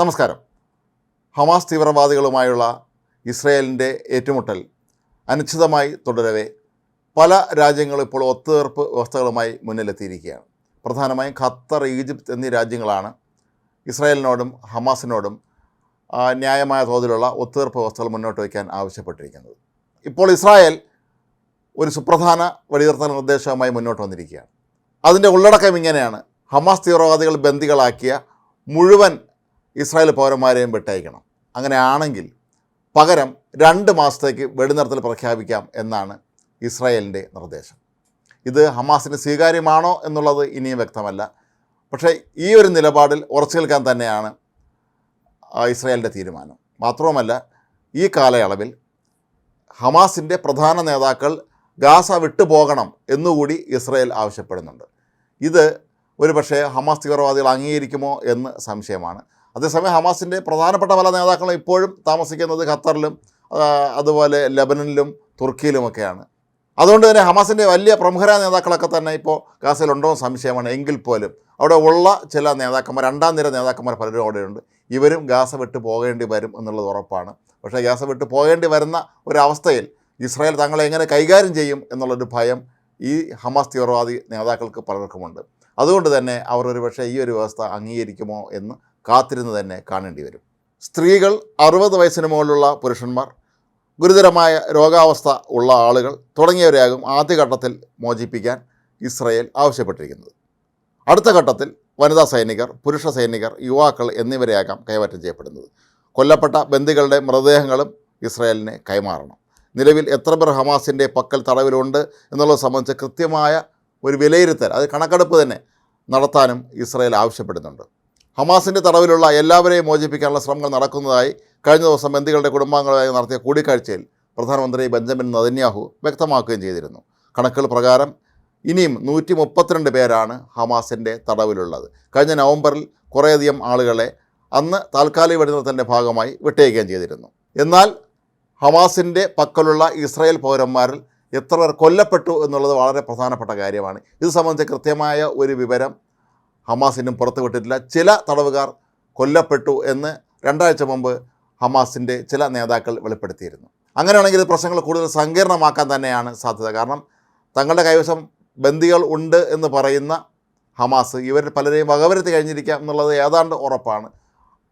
നമസ്കാരം. ഹമാസ് തീവ്രവാദികളുമായുള്ള ഇസ്രയേലിന്റെ ഏറ്റുമുട്ടൽ അനിശ്ചിതമായി തുടരവേ. പല രാജ്യങ്ങളും ഇപ്പോൾ ഒത്തുതീർപ്പ് വ്യവസ്ഥകളുമായി മുന്നിലെത്തിയിരിക്കുകയാണ്. പ്രധാനമായും ഖത്തർ ഈജിപ്ത് എന്നീ രാജ്യങ്ങളാണ് ഇസ്രായേലിനോടും ഹമാസിനോടും ന്യായമായ തോതിലുള്ള ഒത്തുതീർപ്പ് വ്യവസ്ഥകൾ മുന്നോട്ട് വയ്ക്കാൻ ആവശ്യപ്പെട്ടിരിക്കുന്നത്. ഇപ്പോൾ ഇസ്രായേൽ ഒരു സുപ്രധാന വെടിനിർത്തൽ നിർദ്ദേശവുമായി മുന്നോട്ട് വന്നിരിക്കുകയാണ്. അതിന്റെ ഉള്ളടക്കം ഇങ്ങനെയാണ്. ഹമാസ് തീവ്രവാദികൾ ബന്ദികളാക്കിയ മുഴുവൻ ഇസ്രായേൽ പൗരന്മാരെയും വിട്ടയക്കണം. അങ്ങനെയാണെങ്കിൽ പകരം രണ്ട് മാസത്തേക്ക് വെടിനിർത്തൽ പ്രഖ്യാപിക്കാം എന്നാണ് ഇസ്രായേലിന്റെ നിർദ്ദേശം. ഇത് ഹമാസിന് സ്വീകാര്യമാണോ എന്നുള്ളത് ഇനിയും വ്യക്തമല്ല. പക്ഷേ ഈ ഒരു നിലപാടിൽ ഉറച്ചു നിൽക്കാൻ തന്നെയാണ് ഇസ്രായേലിന്റെ തീരുമാനം. മാത്രവുമല്ല ഈ കാലയളവിൽ ഹമാസിന്റെ പ്രധാന നേതാക്കൾ ഗാസ വിട്ടുപോകണം എന്നുകൂടി ഇസ്രായേൽ ആവശ്യപ്പെടുന്നുണ്ട്. ഇത് ഒരുപക്ഷേ ഹമാസ് തീവ്രവാദികൾ അംഗീകരിക്കുമോ എന്ന് സംശയമാണ്. അതേസമയം ഹമാസിന്റെ പ്രധാനപ്പെട്ട പല നേതാക്കളും ഇപ്പോഴും താമസിക്കുന്നത് ഖത്തറിലും അതുപോലെ ലബനനിലും തുർക്കിയിലുമൊക്കെയാണ്. അതുകൊണ്ട് തന്നെ ഹമാസിന്റെ വലിയ പ്രമുഖരായ നേതാക്കളൊക്കെ തന്നെ ഇപ്പോൾ ഗാസയിലുണ്ടോ സംശയമാണ്. എങ്കിൽ പോലും അവിടെ ഉള്ള ചില നേതാക്കന്മാർ രണ്ടാം നിര നേതാക്കന്മാർ പലരും അവിടെയുണ്ട്. ഇവരും ഗാസ വിട്ട് പോകേണ്ടി വരും എന്നുള്ളത് ഉറപ്പാണ്. പക്ഷേ ഗാസ വിട്ട് പോകേണ്ടി വരുന്ന ഒരവസ്ഥയിൽ ഇസ്രായേൽ തങ്ങളെ എങ്ങനെ കൈകാര്യം ചെയ്യും എന്നുള്ളൊരു ഭയം ഈ ഹമാസ് തീവ്രവാദി നേതാക്കൾക്ക് പലർക്കുമുണ്ട്. അതുകൊണ്ട് തന്നെ അവർ ഒരു പക്ഷേ ഈ ഒരു വ്യവസ്ഥ അംഗീകരിക്കുമോ എന്ന് കാത്തിരുന്ന് തന്നെ കാണേണ്ടി വരും. സ്ത്രീകൾ അറുപത് വയസ്സിന് മുകളിലുള്ള പുരുഷന്മാർ ഗുരുതരമായ രോഗാവസ്ഥ ഉള്ള ആളുകൾ തുടങ്ങിയവരെയാകും ആദ്യഘട്ടത്തിൽ മോചിപ്പിക്കാൻ ഇസ്രയേൽ ആവശ്യപ്പെട്ടിരിക്കുന്നത്. അടുത്ത ഘട്ടത്തിൽ വനിതാ സൈനികർ പുരുഷ സൈനികർ യുവാക്കൾ എന്നിവരെയാകാം കൈമാറ്റം ചെയ്യപ്പെടുന്നത്. കൊല്ലപ്പെട്ട ബന്ദികളുടെ മൃതദേഹങ്ങളും ഇസ്രയേലിന് കൈമാറണം. നിലവിൽ എത്ര പേർ ഹമാസിന്റെ പക്കൽ തടവിലുണ്ട് എന്നുള്ളത് സംബന്ധിച്ച് കൃത്യമായ ഒരു വിലയിരുത്തൽ അത് കണക്കെടുപ്പ് തന്നെ നടത്താനും ഇസ്രയേൽ ആവശ്യപ്പെടുന്നുണ്ട്. ഹമാസിന്റെ തടവിലുള്ള എല്ലാവരെയും മോചിപ്പിക്കാനുള്ള ശ്രമങ്ങൾ നടക്കുന്നതായി കഴിഞ്ഞ ദിവസം ബന്ദികളുടെ കുടുംബാംഗങ്ങളുമായി നടത്തിയ കൂടിക്കാഴ്ചയിൽ പ്രധാനമന്ത്രി ബെഞ്ചമിൻ നദന്യാഹു വ്യക്തമാക്കുകയും ചെയ്തിരുന്നു. കണക്കുകൾ പ്രകാരം ഇനിയും നൂറ്റി മുപ്പത്തിരണ്ട് പേരാണ് ഹമാസിന്റെ തടവിലുള്ളത്. കഴിഞ്ഞ നവംബറിൽ കുറേയധികം ആളുകളെ അന്ന് താൽക്കാലിക വെടിനിർത്തലിന്റെ ഭാഗമായി വിട്ടയക്കുകയും ചെയ്തിരുന്നു. എന്നാൽ ഹമാസിന്റെ പക്കലുള്ള ഇസ്രായേൽ പൗരന്മാരിൽ എത്ര പേർ കൊല്ലപ്പെട്ടു എന്നുള്ളത് വളരെ പ്രധാനപ്പെട്ട കാര്യമാണ്. ഇത് സംബന്ധിച്ച് കൃത്യമായ ഒരു വിവരം ഹമാസിനും പുറത്തുവിട്ടിട്ടില്ല ചില തടവുകാർ കൊല്ലപ്പെട്ടു എന്ന് രണ്ടാഴ്ച മുമ്പ് ഹമാസിന്റെ ചില നേതാക്കൾ വെളിപ്പെടുത്തിയിരുന്നു. അങ്ങനെയാണെങ്കിൽ പ്രശ്നങ്ങൾ കൂടുതൽ സങ്കീർണമാക്കാൻ തന്നെയാണ് സാധ്യത. കാരണം തങ്ങളുടെ കൈവശം ബന്ദികൾ ഉണ്ട് എന്ന് പറയുന്ന ഹമാസ് ഇവരിൽ പലരെയും വകവരുത്തി കഴിഞ്ഞിരിക്കാം എന്നുള്ളത് ഏതാണ്ട് ഉറപ്പാണ്.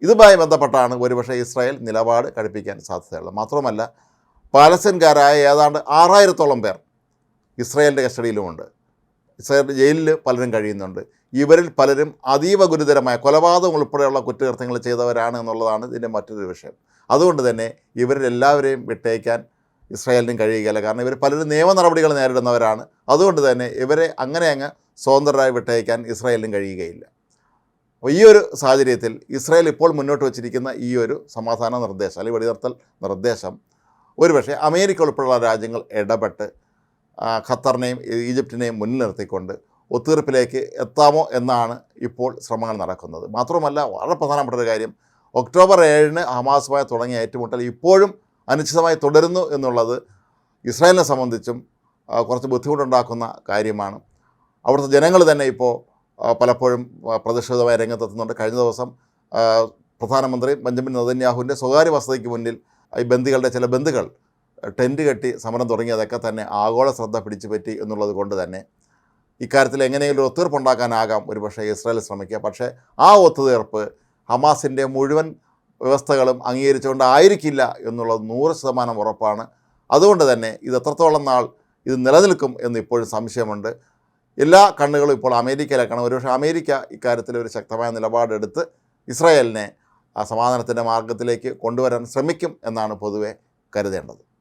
ഇതുമായി ബന്ധപ്പെട്ടാണ് ഒരുപക്ഷെ ഇസ്രായേൽ നിലപാട് കടുപ്പിക്കാൻ സാധ്യതയുള്ളത്. മാത്രമല്ല പാലസ്തീൻകാരായ ഏതാണ്ട് ആറായിരത്തോളം പേർ ഇസ്രായേലിന്റെ കസ്റ്റഡിയിലുമുണ്ട്. ഇസ്രായേൽ ജയിലിൽ പലരും കഴിയുന്നുണ്ട്. ഇവരിൽ പലരും അതീവ ഗുരുതരമായ കൊലപാതകം ഉൾപ്പെടെയുള്ള കുറ്റകൃത്യങ്ങൾ ചെയ്തവരാണ് എന്നുള്ളതാണ് ഇതിന്റെ മറ്റൊരു വിഷയം. അതുകൊണ്ട് തന്നെ ഇവരിലെല്ലാവരെയും വിട്ടയക്കാൻ ഇസ്രായേലിനും കഴിയുകയില്ല. കാരണം ഇവർ പലരും നിയമ നടപടികൾ നേരിടുന്നവരാണ്. അതുകൊണ്ട് തന്നെ ഇവരെ അങ്ങനെ അങ്ങ് സ്വതന്ത്രരായി വിട്ടയക്കാൻ ഇസ്രായേലിനും കഴിയുകയില്ല. അപ്പോൾ ഈ ഒരു സാഹചര്യത്തിൽ ഇസ്രായേൽ ഇപ്പോൾ മുന്നോട്ട് വച്ചിരിക്കുന്ന ഈ ഒരു സമാധാന നിർദ്ദേശം അല്ലെങ്കിൽ വെടിനിർത്തൽ നിർദ്ദേശം ഒരുപക്ഷെ അമേരിക്ക ഉൾപ്പെടെയുള്ള രാജ്യങ്ങൾ ഇടപെട്ട് ഖത്തറിനെയും ഈജിപ്തിനെയും മുന്നിൽ നിർത്തിക്കൊണ്ട് ഒത്തീർപ്പിലേക്ക് എത്താമോ എന്നാണ് ഇപ്പോൾ ശ്രമങ്ങൾ നടക്കുന്നത്. മാത്രമല്ല വളരെ പ്രധാനപ്പെട്ട ഒരു കാര്യം. ഒക്ടോബർ ഏഴിന് ഹമാസുമായി തുടങ്ങിയ ഏറ്റുമുട്ടൽ ഇപ്പോഴും അനിശ്ചിതമായി തുടരുന്നു എന്നുള്ളത് ഇസ്രായേലിനെ സംബന്ധിച്ചും കുറച്ച് ബുദ്ധിമുട്ടുണ്ടാക്കുന്ന കാര്യമാണ്. അവിടുത്തെ ജനങ്ങൾ തന്നെ ഇപ്പോൾ പലപ്പോഴും പ്രതിഷേധമായി രംഗത്തെത്തുന്നുണ്ട്. കഴിഞ്ഞ ദിവസം പ്രധാനമന്ത്രി ബെഞ്ചമിൻ നദന്യാഹുവിന്റെ സ്വകാര്യ വസതിക്ക് മുന്നിൽ ഈ ബന്ദികളുടെ ചില ബന്ധുക്കൾ ടെന്റ് കെട്ടി സമരം തുടങ്ങിയതൊക്കെ തന്നെ ആഗോള ശ്രദ്ധ പിടിച്ചു പറ്റി എന്നുള്ളത് കൊണ്ട് തന്നെ ഇക്കാര്യത്തിൽ എങ്ങനെയെങ്കിലും ഒരു പക്ഷേ ഇസ്രായേൽ ശ്രമിക്കുക. പക്ഷേ ആ ഒത്തുതീർപ്പ് ഹമാസിന്റെ മുഴുവൻ വ്യവസ്ഥകളും അംഗീകരിച്ചുകൊണ്ടായിരിക്കില്ല എന്നുള്ളത് നൂറ് ശതമാനം ഉറപ്പാണ്. അതുകൊണ്ട് തന്നെ ഇത് എത്രത്തോളം നാൾ ഇത് നിലനിൽക്കും എന്ന് ഇപ്പോഴും സംശയമുണ്ട്. എല്ലാ കണ്ണുകളും ഇപ്പോൾ അമേരിക്കയിലേക്കാണ് ഒരുപക്ഷെ അമേരിക്ക ഇക്കാര്യത്തിൽ ഒരു ശക്തമായ നിലപാടെടുത്ത് ഇസ്രായേലിനെ ആ സമാധാനത്തിന്റെ മാർഗത്തിലേക്ക് കൊണ്ടുവരാൻ ശ്രമിക്കും എന്നാണ് പൊതുവെ കരുതേണ്ടത്.